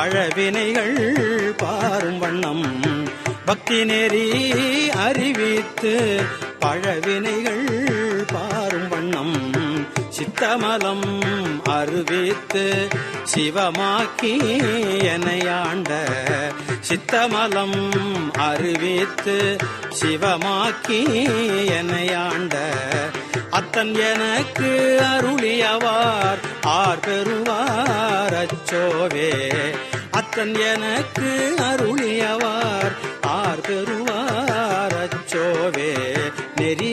பழவினைகள் பாரும் வண்ணம். பக்தி நெறி அறிவித்து பழவினைகள் பாரும் வண்ணம். சித்தமலம் அறிவித்து சிவமாக்கி என்னையாண்ட சித்தமலம் அறிவித்து சிவமாக்கி என்னையாண்ட அத்தன் எனக்கு அருளியவார் ஆர் பெறுவார் அச்சோவே. ஆத்தன் எனக்கு அருளியவார். ஆர் பெறுவார் அச்சோவே. நெறி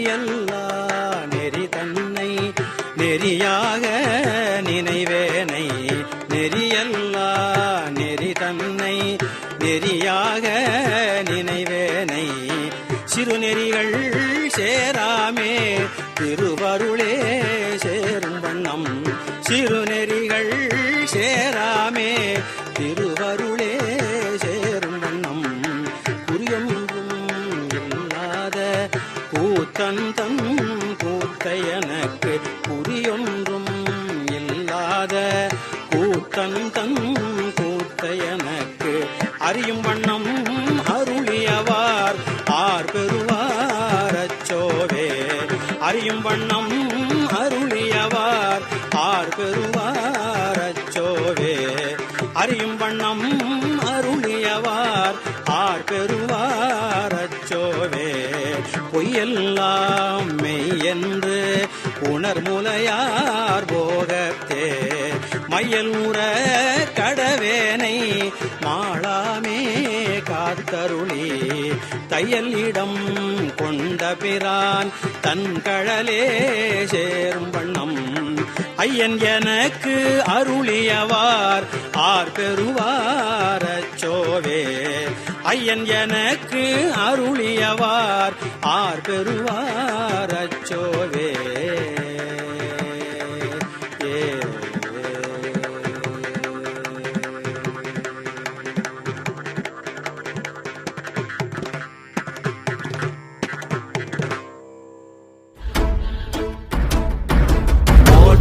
இல்லாத கூத்தன் தன் கூத்த எனக்கு அறியும் வண்ணம் அருளியவார். ஆர் பெறுவார் அச்சோவே. அறியும் வண்ணம் அருளியவார். ஆர் பெறுவார் அச்சோவே. அறியும் வண்ணம் அருளியவார். ஆர் பெறுவார் அச்சோவே. பொய்யெல்லாம் மெய் என்று உணர்முலையார். மையல் உற கடவேனை மாளாமே காத்தருளி. தையல் இடம் கொண்ட பிரான் தன் கழலே சேரும் வண்ணம். ஐயன் எனக்கு அருளியவார் ஆர் பெறுவார் அச்சோவே. ஐயன் எனக்கு அருளியவார் ஆர் பெறுவார்